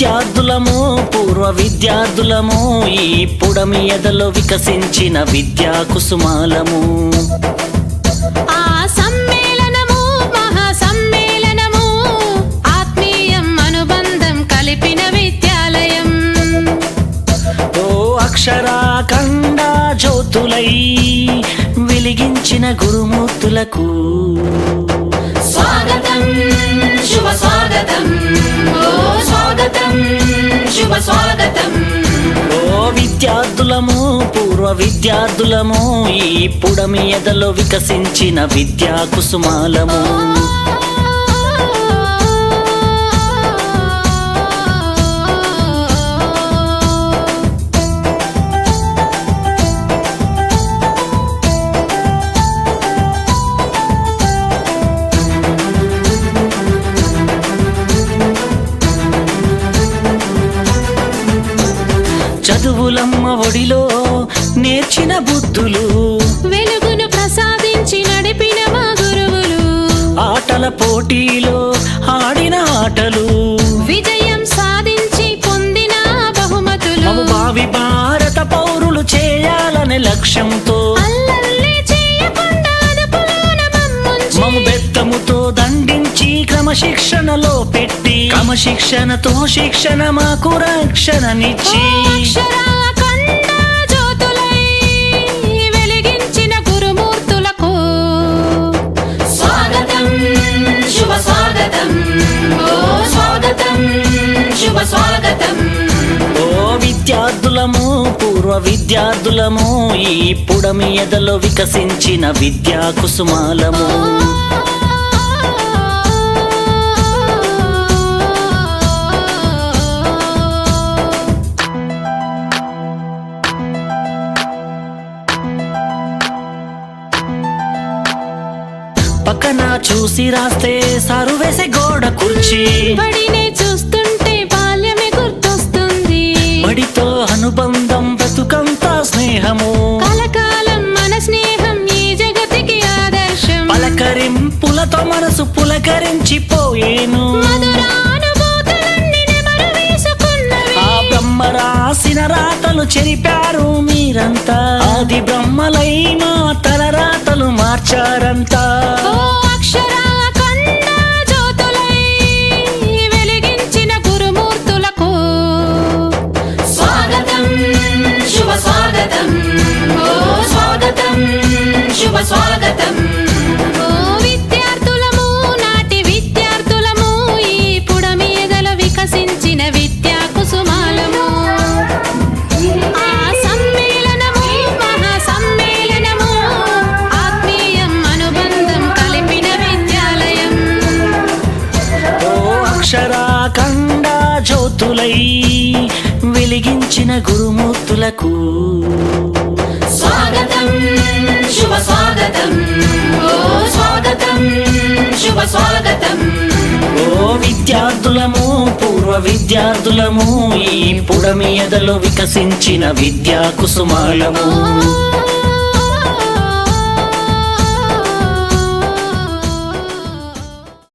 విద్యార్థులము పూర్వ విద్యార్థులము ఈ పుడమి ఎదలో వికసించిన విద్యా కుసుమాలము. ఆ సమ్మేళనము మహా సమ్మేళనము ఆత్మీయం అనుబంధం కలిపిన విద్యాలయం. ఓ అక్షరాఖండ జ్యోతులై వెలిగించిన గురుమూర్తులకు స్వాగతం శుభ స్వాగతం. స్వాగతం శుభ స్వాగతం. ఓ విద్యార్థులము పూర్వ విద్యార్థులము ఈ పుడమి ఎదలో వికసించిన విద్యా కుసుమాలము. చదువులమ్మ ఒడిలో నేర్చిన బుద్ధులు. వెలుగును ప్రసాదించి నడిపిన మా గురువులు. ఆటల పోటీలో ఆడిన ఆటలు. విజయం సాధించి పొందిన బహుమతులు. భావి భారత పౌరులు చేయాలనే లక్ష్యంతో. మము బెత్తముతో దండించి క్రమశిక్షణలో పెట్టి క్రమశిక్షణతో శిక్షణ మాకు రక్షణనిచ్చి. వెలిగించిన గురుమూర్తులకు స్వాగతం శుభ స్వాగతం. ఓ స్వాగతం శుభ స్వాగతం. ఓ విద్యార్థులము పూర్వ విద్యార్థులము ఈ పుడమి ఎదలో వికసించిన విద్యా కుసుమాలము. పక్కన చూసి రాస్తే సారు వేసే గోడ కుర్చీ. బడినే చూస్తుంటే బాల్యమే గుర్తొస్తుంది. బడితో అనుబంధం బ్రతుకంతా స్నేహము. కలకాలం మన స్నేహం ఈ జగతికి ఆదర్శం. పలకరింపులతో మనసు పులకరించిపోయేను. రాసిన రాతలు చెరిపారు మీరంతా. ఆది బ్రహ్మలై మా తల రాతలు మార్చారంతా. జ్యోతులై వెలిగించిన గురుమూర్తులకు స్వాగతం శుభ స్వాగతం. ఓ స్వాగతం శుభ స్వాగతం. ఓ విద్యార్థులము పూర్వ విద్యార్థులము ఈ పుడమి ఎదలో వికసించిన విద్యా కుసుమాలము.